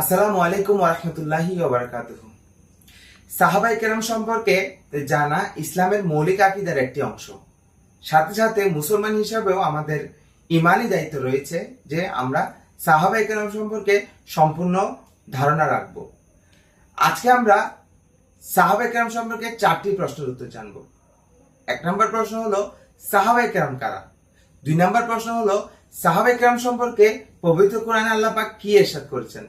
আসসালামু আলাইকুম ওরহমতুল্লাহি ওবরাকাতুহ সাহাবাই কেরাম সম্পর্কে জানা ইসলামের মৌলিক আকিদার একটি অংশ। সাথে সাথে মুসলমান হিসাবেও আমাদের ইমানি দায়িত্ব রয়েছে যে আমরা সাহাবাই কেরাম সম্পর্কে সম্পূর্ণ ধারণা রাখব। আজকে আমরা সাহাবাই কেরাম সম্পর্কে চারটি প্রশ্নের উত্তর জানব। এক নম্বর প্রশ্ন হলো সাহাবাই কেরাম কারা? দুই নম্বর প্রশ্ন হলো সাহাবাই কেরাম সম্পর্কে পবিত্র কোরআন আল্লাহ কি এরশাদ করেছেন?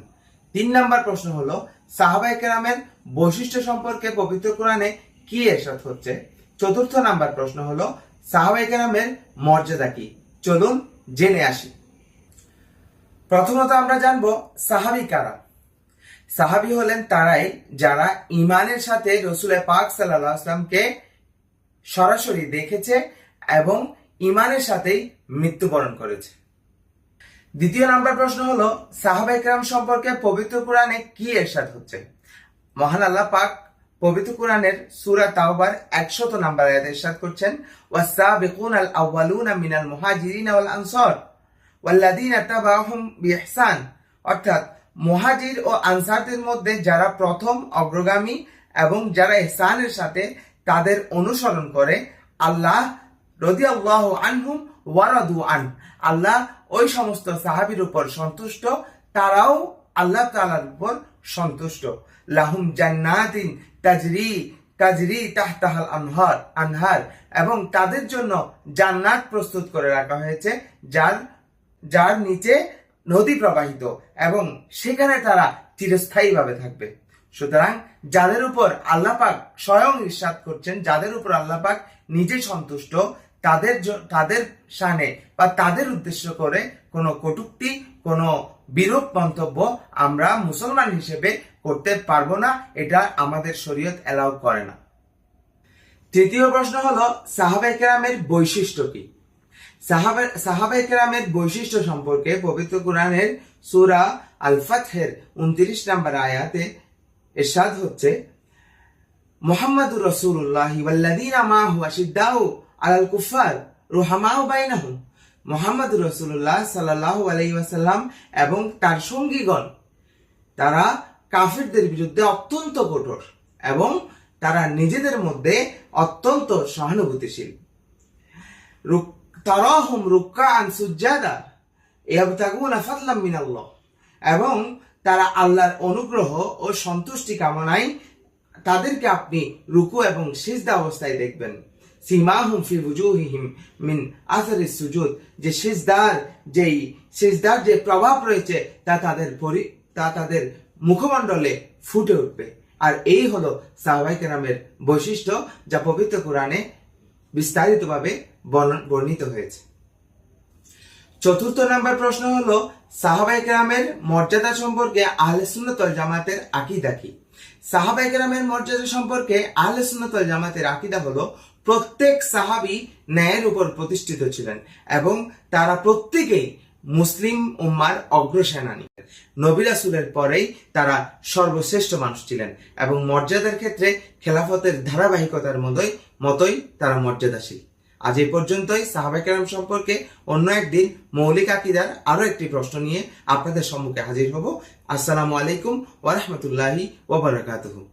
তিন নম্বর প্রশ্ন হলো সাহাবাই কেরামের বৈশিষ্ট্য সম্পর্কে পবিত্র কোরআনে কি এরশাদ হচ্ছে? চতুর্থ নাম্বার প্রশ্ন হলো সাহাবাই কেরামের মর্যাদা কি? চলুন জেনে আসি। প্রথমত আমরা জানব, সাহাবি কারা? সাহাবি হলেন তারাই যারা ইমানের সাথে রসুল পাক সাল্লাহ আসলামকে সরাসরি দেখেছে এবং ইমানের সাথেই মৃত্যুবরণ করেছে। দ্বিতীয় নাম্বার প্রশ্ন হলো সাহাবা ইকরাম সম্পর্কে পবিত্র কোরআনে কি এরশাদ হচ্ছে? মহান আল্লাহ পাক পবিত্র কোরআনের সূরা তাওবার 100 নাম্বার আয়াতে ইরশাদ করছেন ওয়াসাবিকুন আল আউয়ালুনা মিনাল মুহাজিরিন ওয়াল আনসার ওয়াল্লাযিনা তাবাহুম বিইহসান অর্থাৎ মুহাজির ও আনসারদের মধ্যে যারা প্রথম অগ্রগামী এবং যারা ইহসানের সাথে তাদের অনুসরণ করে, আল্লাহ রদিয়াল্লাহু আনহুম ওয়ারাদু আন আল্লাহ ওই সমস্ত সাহাবীর উপর সন্তুষ্ট, তারাও আল্লাহ তাআলার উপর সন্তুষ্ট। লাহুম জান্নাতিন তাজরি তাজরি তাহতাহাল আনহার আনহার, এবং তাদের জন্য জান্নাত প্রস্তুত করে রাখা হয়েছে, যার যার নিচে নদী প্রবাহিত, এবং সেখানে তারা চিরস্থায়ীভাবে থাকবে। সুতরাং যাদের উপর আল্লাহ পাক স্বয়ং ইরশাদ করছেন, যাদের উপর আল্লাহ পাক নিজে সন্তুষ্ট তাদের তাদের সানে বা তাদের উদ্দেশ্য করে কোনো কটুক্তি, কোনো বিরূপ মন্তব্য আমরা মুসলমান হিসেবে করতে পারব না, এটা আমাদের শরীয়ত অ্যালাউ করে না। তৃতীয় প্রশ্ন হলো সাহাবাই কেরামের বৈশিষ্ট্য কি? সাহাবা- সাহাবাই কেরামের বৈশিষ্ট্য সম্পর্কে পবিত্র কোরআনের সুরা আল ফাতহের উনত্রিশ নম্বর আয়াতে এরশাদ হচ্ছে, মোহাম্মদুর রসুল্লাহ ওয়াল্লাযীনা মাহু আশিদ্দাউ আলাল কুফার রুহামাউ বাইনাহুম। মোহাম্মদুর রসুল্লাহ সাল্লাল্লাহু আলাইহি ওয়াসাল্লাম এবং তার সঙ্গীগণ, তারা কাফিরদের বিরুদ্ধে অত্যন্ত কঠোর এবং তারা নিজেদের মধ্যে অত্যন্ত সহানুভূতিশীল। তারাহুম রুক্কাআন সুজ্জাদা, ইয়াবতাগুনা ফাদলাম এবং তারা আল্লাহর অনুগ্রহ ও সন্তুষ্টি কামনায় তাদেরকে আপনি রুকু এবং সিজদা অবস্থায় দেখবেন। সীমাহুম ফি বুজুহিহিম মিন আসারি সুজুদ যে সিজদার যেই সিজদার যে প্রভাব রয়েছে, তা তাদের পরি তা তাদের মুখমণ্ডলে ফুটে উঠবে। আর এই হলো সাহবাই কেরামের বৈশিষ্ট্য, যা পবিত্র কোরআনে বিস্তারিতভাবে বর্ণ- বর্ণিত হয়েছে। চতুর্থ নাম্বার প্রশ্ন হলো, সাহাবাই কেরামের মর্যাদা সম্পর্কে আহলে সুন্নতল জামাতের আকিদা কি? সাহাবাই কেরামের মর্যাদা সম্পর্কে আহলে সুন্নতল জামাতের আকিদা হলো প্রত্যেক সাহাবি ন্যায়ের উপর প্রতিষ্ঠিত ছিলেন এবং তারা প্রত্যেকেই মুসলিম উম্মার অগ্রসেনানী। নবী রাসূলের পরেই তারা সর্বশ্রেষ্ঠ মানুষ ছিলেন এবং মর্যাদার ক্ষেত্রে খেলাফতের ধারাবাহিকতার মতোই মতোই তারা মর্যাদাশীল। আজ এই পর্যন্তই সাহাবাকেরাম সম্পর্কে অন্য একদিন মৌলিক আকিদার আরও একটি প্রশ্ন নিয়ে আপনাদের সম্মুখে হাজির হব। আসসালামু আলাইকুম ওরহমতুল্লাহি ওবরাকাতুহু